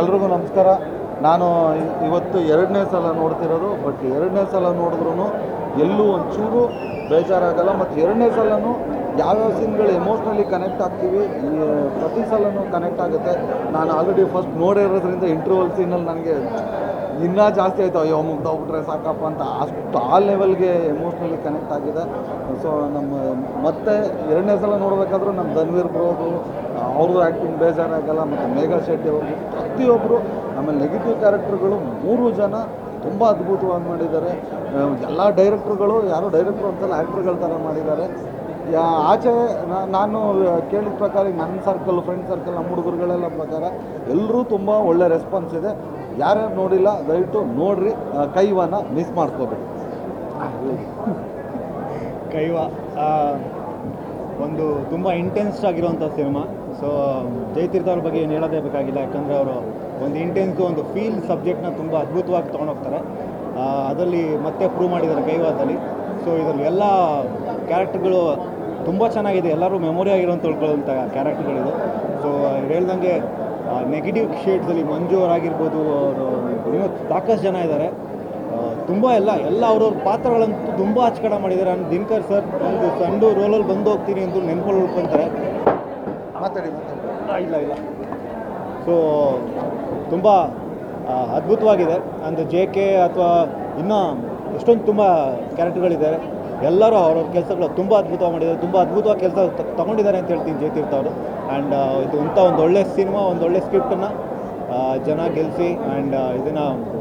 ಎಲ್ರಿಗೂ ನಮಸ್ಕಾರ. ನಾನು ಇವತ್ತು ಎರಡನೇ ಸಲ ನೋಡ್ತಿರೋದು ಬಟ್ ಎರಡನೇ ಸಲ ನೋಡಿದ್ರೂ ಎಲ್ಲೂ ಒಂಚೂರು ಬೇಜಾರಾಗಲ್ಲ. ಮತ್ತು ಎರಡನೇ ಸಲನೂ ಯಾವ್ಯಾವ ಸೀನ್ಗಳು ಎಮೋಷ್ನಲಿ ಕನೆಕ್ಟ್ ಆಗ್ತೀವಿ ಪ್ರತಿ ಸಲನೂ ಕನೆಕ್ಟ್ ಆಗುತ್ತೆ. ನಾನು ಆಲ್ರೆಡಿ ಫಸ್ಟ್ ನೋಡಿರೋದ್ರಿಂದ ಇಂಟರ್ವಲ್ ಸೀನಲ್ಲಿ ನನಗೆ ಇನ್ನೂ ಜಾಸ್ತಿ ಆಯಿತು. ಅಯ್ಯೋ ಮುಗ್ದೋಗ್ಬಿಟ್ರೆ ಸಾಕಪ್ಪ ಅಂತ ಅಷ್ಟು ಆ ಲೆವೆಲ್ಗೆ ಎಮೋಷ್ನಲಿ ಕನೆಕ್ಟ್ ಆಗಿದೆ. ಸೊ ನಮ್ಮ ಮತ್ತೆ ಎರಡನೇ ಸಲ ನೋಡಬೇಕಾದ್ರೂ ನಮ್ಮ ಧನ್ವೀರ್ ಬ್ರೋದು ಅವ್ರದ್ದು ಆ್ಯಕ್ಟಿಂಗ್ ಬೇಜಾರಾಗಲ್ಲ, ಮತ್ತು ಮೇಘಾ ಶೆಟ್ಟಿ ಅವ್ರದ್ದು ಪ್ರತಿಯೊಬ್ಬರು ಆಮೇಲೆ ನೆಗೆಟಿವ್ ಕ್ಯಾರೆಕ್ಟರ್ಗಳು ಮೂರು ಜನ ತುಂಬ ಅದ್ಭುತವಾಗಿ ಮಾಡಿದ್ದಾರೆ. ಎಲ್ಲ ಡೈರೆಕ್ಟ್ರುಗಳು ಯಾರೋ ಡೈರೆಕ್ಟ್ರು ಅಂತಲ್ಲ ಆ್ಯಕ್ಟ್ರುಗಳ ಥರ ಮಾಡಿದ್ದಾರೆ. ಯಾ, ಆಚೆ ನಾನು ಕೇಳಿದ ಪ್ರಕಾರ ನನ್ನ ಸರ್ಕಲ್ ಫ್ರೆಂಡ್ ಸರ್ಕಲ್ ನಮ್ಮ ಹುಡುಗರುಗಳೆಲ್ಲ ಪ್ರಕಾರ ಎಲ್ಲರೂ ತುಂಬ ಒಳ್ಳೆ ರೆಸ್ಪಾನ್ಸ್ ಇದೆ. ಯಾರ್ಯಾರು ನೋಡಿಲ್ಲ, ದಯವಿಟ್ಟು ನೋಡ್ರಿ ಕೈವನ್ನ ಕೈವನ ಮಿಸ್ ಮಾಡ್ಕೋಬೇಡಿ. ಕೈವ ಒಂದು ತುಂಬ ಇಂಟೆನ್ಸ್ ಆಗಿರುವಂಥ ಸಿನಿಮಾ ಸೊ ಜಯತೀರ್ಥ ಅವ್ರ ಬಗ್ಗೆ ಏನು ಹೇಳೋದೇ ಬೇಕಾಗಿಲ್ಲ, ಯಾಕಂದರೆ ಅವರು ಒಂದು ಇಂಟೆನ್ಸು ಒಂದು ಫೀಲ್ ಸಬ್ಜೆಕ್ಟ್ನ ತುಂಬ ಅದ್ಭುತವಾಗಿ ತೊಗೊಂಡೋಗ್ತಾರೆ. ಅದರಲ್ಲಿ ಮತ್ತೆ ಪ್ರೂವ್ ಮಾಡಿದ್ದಾರೆ ಕೈವಾದಲ್ಲಿ. ಸೊ ಇದರಲ್ಲಿ ಎಲ್ಲ ಕ್ಯಾರೆಕ್ಟರ್ಗಳು ತುಂಬ ಚೆನ್ನಾಗಿದೆ. ಎಲ್ಲರೂ ಮೆಮೊರಿ ಆಗಿರೋಂಥ ಉಳ್ಕೊಳ್ಳೋಂಥ ಕ್ಯಾರೆಕ್ಟರ್ಗಳಿದು ಸೊ ಹೇಳ್ದಂಗೆ ನೆಗೆಟಿವ್ ಶೇಡ್ಸಲ್ಲಿ ಮಂಜು ಅವರಾಗಿರ್ಬೋದು ಅವರು ಇನ್ನೂ ಸಾಕಷ್ಟು ಜನ ಇದ್ದಾರೆ. ತುಂಬ ಎಲ್ಲ ಎಲ್ಲ ಅವ್ರವ್ರ ಪಾತ್ರಗಳಂತೂ ತುಂಬ ಅಚ್ಚಕಡ ಮಾಡಿದ್ದಾರೆ. ನಾನು ದಿನಕರ್ ಸರ್ ಒಂದು ಸಣ್ಣ ರೋಲಲ್ಲಿ ಬಂದು ಹೋಗ್ತೀನಿ ಅಂತ ನೆನ್ಪಲ್ಲಿ ಉಳ್ಕೊತಾರೆ. ಮಾತಾಡಿ ಇಲ್ಲ ಇಲ್ಲ. ಸೊ ತುಂಬ ಅದ್ಭುತವಾಗಿದೆ. ಅಂದರೆ ಜೆ ಕೆ ಅಥವಾ ಇನ್ನೂ ಎಷ್ಟೊಂದು ತುಂಬ ಕ್ಯಾರೆಕ್ಟರ್ಗಳಿದ್ದಾರೆ ಎಲ್ಲರೂ ಅವ್ರವ್ರ ಕೆಲಸಗಳು ತುಂಬ ಅದ್ಭುತವಾಗಿ ಮಾಡಿದ್ದಾರೆ. ತುಂಬ ಅದ್ಭುತವಾಗಿ ಕೆಲಸ ತಗೊಂಡಿದ್ದಾರೆ ಅಂತ ಹೇಳ್ತೀನಿ ಜಯತೀರ್ಥ ಅವರು. ಆ್ಯಂಡ್ ಇದು ಇಂಥ ಒಂದು ಒಳ್ಳೆ ಸಿನಿಮಾ ಒಂದು ಒಳ್ಳೆ ಸ್ಕ್ರಿಪ್ಟನ್ನು ಜನ ಗೆಲ್ಲಿಸಿ ಆ್ಯಂಡ್ ಇದನ್ನು